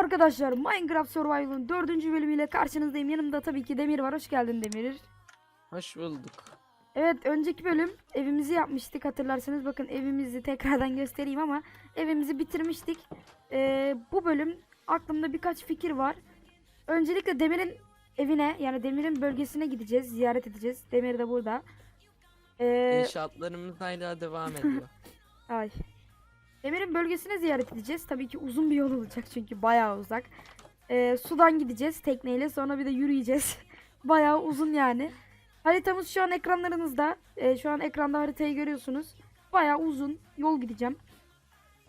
Arkadaşlar Minecraft Survival'ın dördüncü bölümüyle karşınızdayım. Yanımda tabii ki Demir var. Hoş geldin Demir. Hoş bulduk. Evet önceki bölüm evimizi yapmıştık hatırlarsanız. Bakın evimizi tekrardan göstereyim ama evimizi bitirmiştik. Ee, bu bölüm aklımda birkaç fikir var. Öncelikle Demir'in evine yani Demir'in bölgesine gideceğiz. Ziyaret edeceğiz. Demir de burada. Ee, İnşaatlarımız hala devam ediyor. Ay. Demir'in bölgesine ziyaret edeceğiz. Tabii ki uzun bir yol olacak çünkü bayağı uzak. Ee, sudan gideceğiz tekneyle sonra bir de yürüyeceğiz. bayağı uzun yani. Haritamız şu an ekranlarınızda. Ee, şu an ekranda haritayı görüyorsunuz. Bayağı uzun yol gideceğim.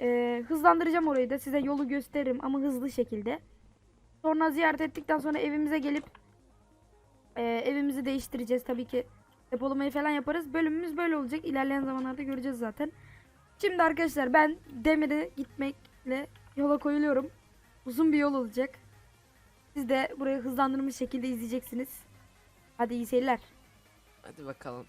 Ee, hızlandıracağım orayı da size yolu gösteririm ama hızlı şekilde. Sonra ziyaret ettikten sonra evimize gelip e, evimizi değiştireceğiz. Tabii ki depolamayı falan yaparız. Bölümümüz böyle olacak. İlerleyen zamanlarda göreceğiz zaten. Şimdi arkadaşlar ben Demir'e gitmekle yola koyuluyorum. Uzun bir yol olacak. Siz de burayı hızlandırılmış şekilde izleyeceksiniz. Hadi iyi seyirler. Hadi bakalım.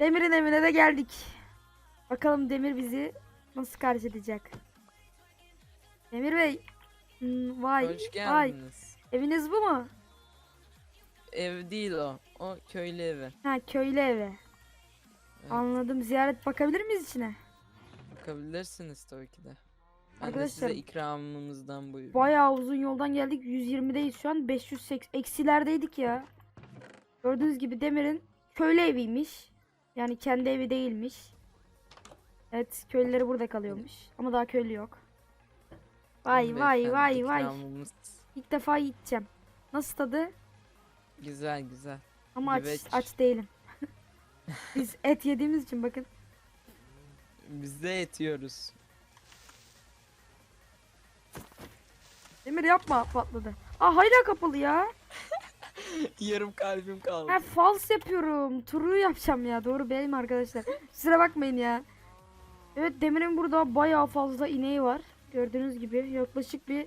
Demir'in evine de geldik. Bakalım Demir bizi nasıl karşılayacak. Demir Bey. hmm, vay. Hoş Vay. geldiniz. Eviniz bu mu? Ev değil o. O köylü evi. Ha köylü evi. Evet, Anladım. Ziyaret bakabilir miyiz içine? Bakabilirsiniz tabii ki de. Ben de Arkadaşlar- size ikramımızdan buyurun. Bayağı uzun yoldan geldik. 120'deyiz şu an. 580 eksilerdeydik ya. Gördüğünüz gibi Demir'in köylü eviymiş. Yani kendi evi değilmiş. Evet, köylüleri burada kalıyormuş. Ama daha köylü yok. Vay vay vay vay. ikramımız İlk defa yiyeceğim. Nasıl tadı? Güzel güzel. Ama aç, Güveç. aç değilim. Biz et yediğimiz için bakın. Biz de yetiyoruz. Demir yapma patladı. Aa hala kapalı ya. Yarım kalbim kaldı. Ha false yapıyorum. Turu yapacağım ya. Doğru benim arkadaşlar. Kusura bakmayın ya. Evet Demir'in burada bayağı fazla ineği var. Gördüğünüz gibi yaklaşık bir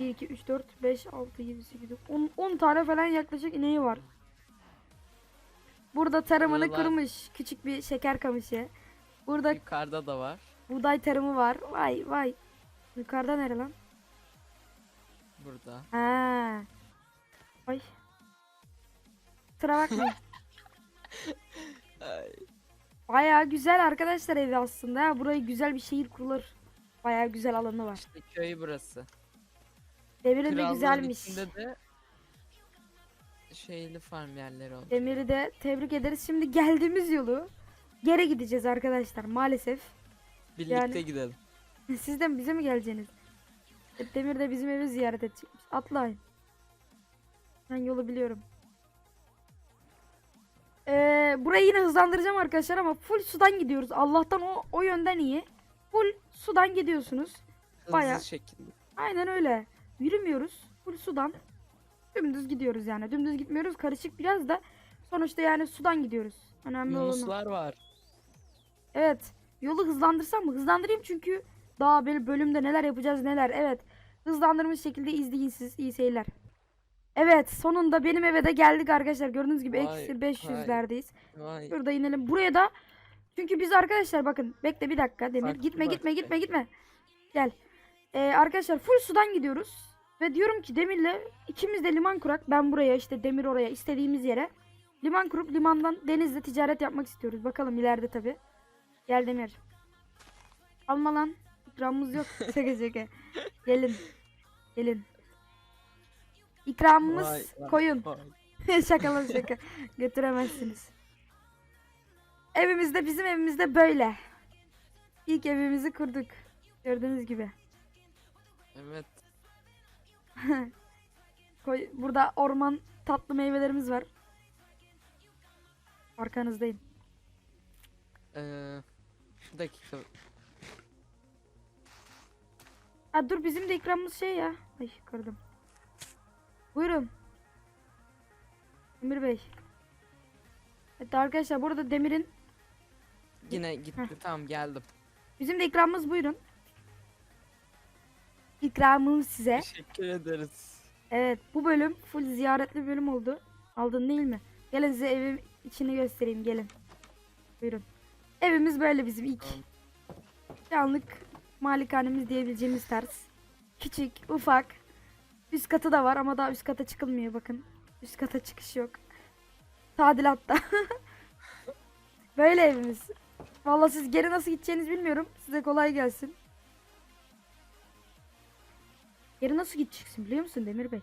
1, 2, 3, 4, 5, 6, 7, 8, 10, 10 tane falan yaklaşık ineği var. Burada tarımını Buralar- kurmuş. Küçük bir şeker kamışı. Burada Yukarıda da var. buğday tarımı var. Vay vay. Yukarıda nere lan? Burada. Ha. Ay. Kusura bakmayın. Ay, Bayağı güzel arkadaşlar evi aslında. ha. Burayı güzel bir şehir kurulur. Bayağı güzel alanı var. İşte köy burası. Demiri de Krallığın güzelmiş. içinde de şeyli farm yerleri oldu. Demir'i de tebrik ederiz. Şimdi geldiğimiz yolu geri gideceğiz arkadaşlar maalesef. Birlikte yani- gidelim. Siz de mi bize mi geleceksiniz? Demir de bizim evi ziyaret edecekmiş. Atlayın. Ben yolu biliyorum. Ee, burayı yine hızlandıracağım arkadaşlar ama full sudan gidiyoruz. Allah'tan o, o yönden iyi. Full sudan gidiyorsunuz. Hızlı Bayağı. şekilde. Aynen öyle. Yürümüyoruz. Full sudan. Dümdüz gidiyoruz yani. Dümdüz gitmiyoruz. Karışık biraz da. Sonuçta yani sudan gidiyoruz. Önemli olan o. Yunuslar var. Evet. Yolu hızlandırsam mı? Hızlandırayım çünkü daha böyle bölümde neler yapacağız neler. Evet. Hızlandırmış şekilde izleyin siz. İyi seyirler. Evet. Sonunda benim eve de geldik arkadaşlar. Gördüğünüz gibi Vay, eksi 500'lerdeyiz. Vay. Şurada inelim. Buraya da çünkü biz arkadaşlar bakın bekle bir dakika Demir. Farklı gitme gitme gitme gitme. Gel. Ee, arkadaşlar full sudan gidiyoruz. Ve diyorum ki Demir'le ikimiz de liman kurak. Ben buraya işte Demir oraya istediğimiz yere. Liman kurup limandan denizle ticaret yapmak istiyoruz. Bakalım ileride tabi. Gel Demir. Alma lan. İkramımız yok. şaka şaka. Gelin. Gelin. İkramımız Vay, vay, koyun. vay. şaka lan şaka. Götüremezsiniz. Evimizde bizim evimizde böyle. İlk evimizi kurduk. Gördüğünüz gibi. Evet. Koy, burada orman tatlı meyvelerimiz var. Arkanızdayım. Ee, şu dakika. Ha dur bizim de ikramımız şey ya. Ay kırdım. Buyurun. Demir Bey. Evet arkadaşlar burada Demir'in Yine gitti. Tamam geldim. bizim de ikramımız buyurun. İkramım size. Teşekkür ederiz. Evet bu bölüm full ziyaretli bir bölüm oldu. Aldın değil mi? Gelin size evim içini göstereyim gelin. Buyurun. Evimiz böyle bizim ilk. Tamam. Yanlık malikanemiz diyebileceğimiz tarz. Küçük, ufak. Üst katı da var ama daha üst kata çıkılmıyor bakın. Üst kata çıkış yok. Tadilatta. böyle evimiz. Vallahi siz geri nasıl gideceğinizi bilmiyorum. Size kolay gelsin. Geri nasıl gideceksin biliyor musun Demir Bey?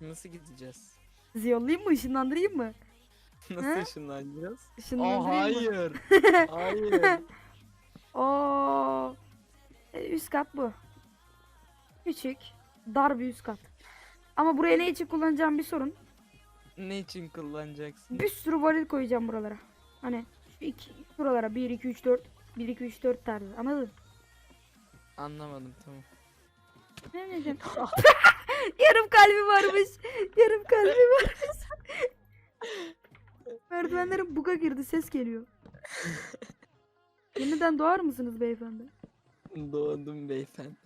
Nasıl gideceğiz? Sizi yollayayım mı? Işınlandırayım mı? Nasıl Ha? ışınlanacağız? Aa Işınlandırayım mı? hayır. hayır. Oo. E, Üst kat bu. Küçük. Dar bir üst kat. Ama buraya ne için kullanacağım bir sorun. Ne için kullanacaksın? Bir sürü varil koyacağım buralara. Hani şu iki buralara 1 2 3 4 1 2 3 4 tarzı. Anladın? Anlamadım tamam. Ne diyeceğim? Yarım kalbi varmış. Yarım kalbi varmış. Merdivenlerin buga girdi ses geliyor. Yeniden doğar mısınız beyefendi? Doğdum beyefendi.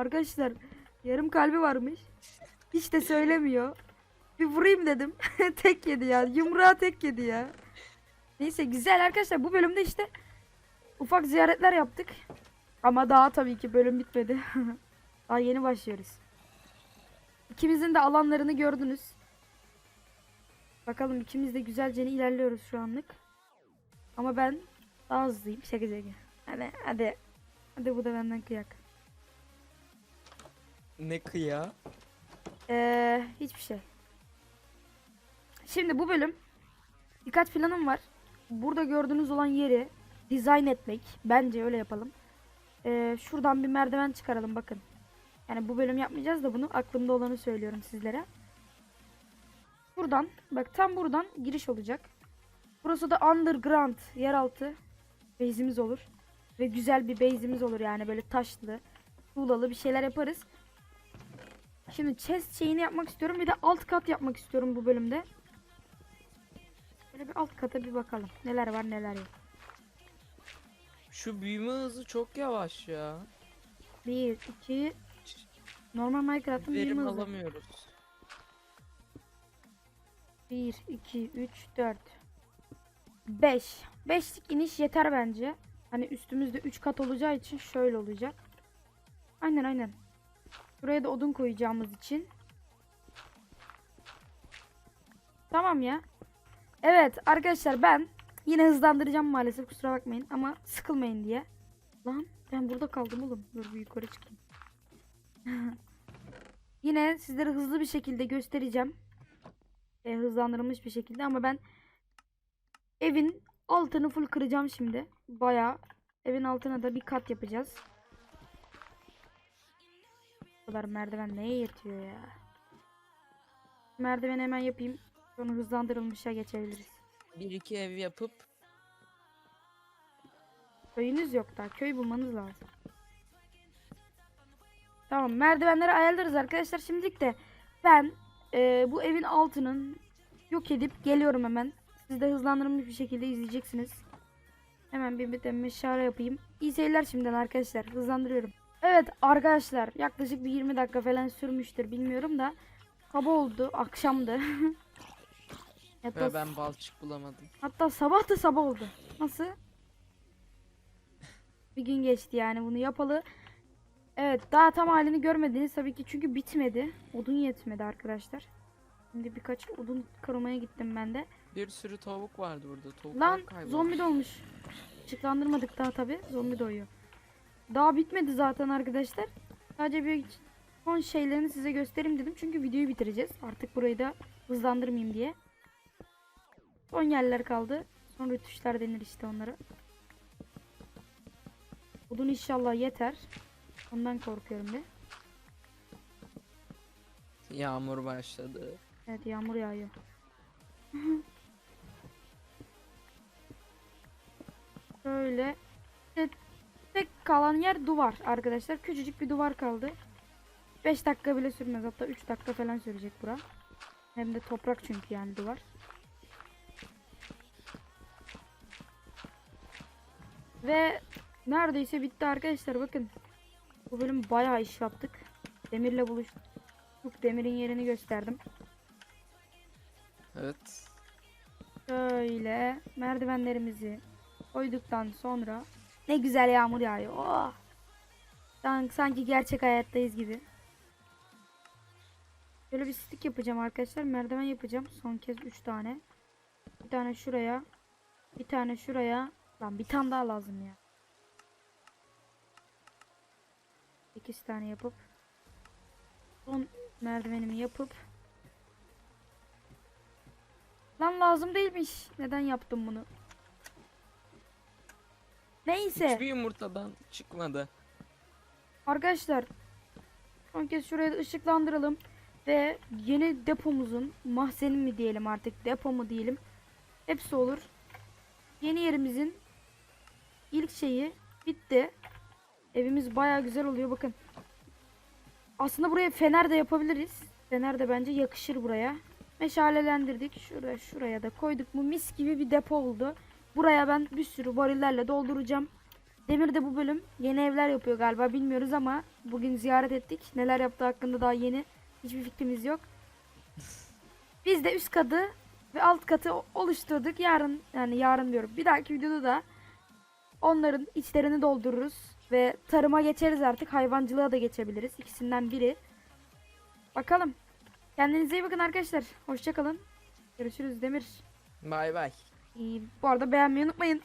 Arkadaşlar yarım kalbi varmış. Hiç de söylemiyor. Bir vurayım dedim. tek yedi ya. Yumruğa tek yedi ya. Neyse güzel arkadaşlar bu bölümde işte ufak ziyaretler yaptık. Ama daha tabii ki bölüm bitmedi. daha yeni başlıyoruz. İkimizin de alanlarını gördünüz. Bakalım ikimiz de güzelce ilerliyoruz şu anlık. Ama ben daha hızlıyım. Şaka şaka. Hadi hadi. Hadi bu da benden kıyak. Ne kıya? Ee, hiçbir şey. Şimdi bu bölüm birkaç planım var. Burada gördüğünüz olan yeri dizayn etmek. Bence öyle yapalım. Ee, şuradan bir merdiven çıkaralım bakın. Yani bu bölüm yapmayacağız da bunu aklımda olanı söylüyorum sizlere. Buradan bak tam buradan giriş olacak. Burası da underground yeraltı base'imiz olur. Ve güzel bir base'imiz olur yani böyle taşlı, tuğlalı bir şeyler yaparız. Şimdi chest şeyini yapmak istiyorum. Bir de alt kat yapmak istiyorum bu bölümde. Böyle bir alt kata bir bakalım. Neler var neler yok. Şu büyüme hızı çok yavaş ya. 1, 2... Normal Minecraft'ın Verim büyüme hızı. alamıyoruz. 1, 2, 3, 4. 5. 5'lik iniş yeter bence. Hani üstümüzde 3 kat olacağı için şöyle olacak. Aynen aynen. Buraya da odun koyacağımız için. Tamam ya. Evet arkadaşlar ben yine hızlandıracağım maalesef kusura bakmayın ama sıkılmayın diye. Lan ben burada kaldım oğlum. Dur bir yukarı çıkayım. yine sizlere hızlı bir şekilde göstereceğim. E, hızlandırılmış bir şekilde ama ben evin altını full kıracağım şimdi. Bayağı evin altına da bir kat yapacağız. Kadar merdiven neye yetiyor ya? Merdiveni hemen yapayım. Sonra hızlandırılmışa geçebiliriz. Bir iki ev yapıp Köyünüz yok daha. Köy bulmanız lazım. Tamam merdivenleri ayarlarız arkadaşlar. Şimdilik de ben e, bu evin altının yok edip geliyorum hemen. Siz de hızlandırılmış bir şekilde izleyeceksiniz. Hemen bir bir de meşale yapayım. İyi seyirler şimdiden arkadaşlar. Hızlandırıyorum. Evet arkadaşlar yaklaşık bir 20 dakika falan sürmüştür bilmiyorum da. Sabah oldu. Akşamdı. Hatta, ve ben balçık bulamadım. hatta sabah da sabah oldu. Nasıl? Bir gün geçti yani bunu yapalı. Evet daha tam halini görmediniz tabii ki çünkü bitmedi. Odun yetmedi arkadaşlar. Şimdi birkaç odun karımaya gittim ben de. Bir sürü tavuk vardı burada. Tavuklar Lan kaybolmuş. zombi dolmuş. Işıklandırmadık daha tabi. Zombi doyuyor. Daha bitmedi zaten arkadaşlar. Sadece bir son şeylerini size göstereyim dedim. Çünkü videoyu bitireceğiz. Artık burayı da hızlandırmayayım diye. Son yerler kaldı. Son rütuşlar denir işte onlara. Odun inşallah yeter. Ondan korkuyorum bir. Yağmur başladı. Evet yağmur yağıyor. Şöyle. Tek, tek kalan yer duvar arkadaşlar. Küçücük bir duvar kaldı. 5 dakika bile sürmez. Hatta 3 dakika falan sürecek bura. Hem de toprak çünkü yani duvar. Ve neredeyse bitti arkadaşlar bakın. Bu bölüm bayağı iş yaptık. Demirle buluştuk. Demirin yerini gösterdim. Evet. Şöyle merdivenlerimizi koyduktan sonra ne güzel yağmur yağıyor. Oh! San- Sanki gerçek hayattayız gibi. Şöyle bir stick yapacağım arkadaşlar. Merdiven yapacağım. Son kez 3 tane. Bir tane şuraya. Bir tane şuraya. Lan bir tane daha lazım ya. 8 tane yapıp son merdivenimi yapıp Lan lazım değilmiş. Neden yaptım bunu? Neyse. Hiçbir yumurtadan çıkmadı. Arkadaşlar son kez şuraya ışıklandıralım ve yeni depomuzun mahzeni mi diyelim artık depo mu diyelim hepsi olur. Yeni yerimizin ilk şeyi bitti. Evimiz baya güzel oluyor bakın. Aslında buraya fener de yapabiliriz. Fener de bence yakışır buraya. Meşalelendirdik. Şuraya şuraya da koyduk mu mis gibi bir depo oldu. Buraya ben bir sürü varillerle dolduracağım. Demir de bu bölüm yeni evler yapıyor galiba bilmiyoruz ama bugün ziyaret ettik. Neler yaptığı hakkında daha yeni hiçbir fikrimiz yok. Biz de üst katı ve alt katı oluşturduk. Yarın yani yarın diyorum. Bir dahaki videoda da onların içlerini doldururuz ve tarıma geçeriz artık. Hayvancılığa da geçebiliriz. İkisinden biri. Bakalım. Kendinize iyi bakın arkadaşlar. Hoşçakalın. Görüşürüz Demir. Bay bay. İyi, bu arada beğenmeyi unutmayın.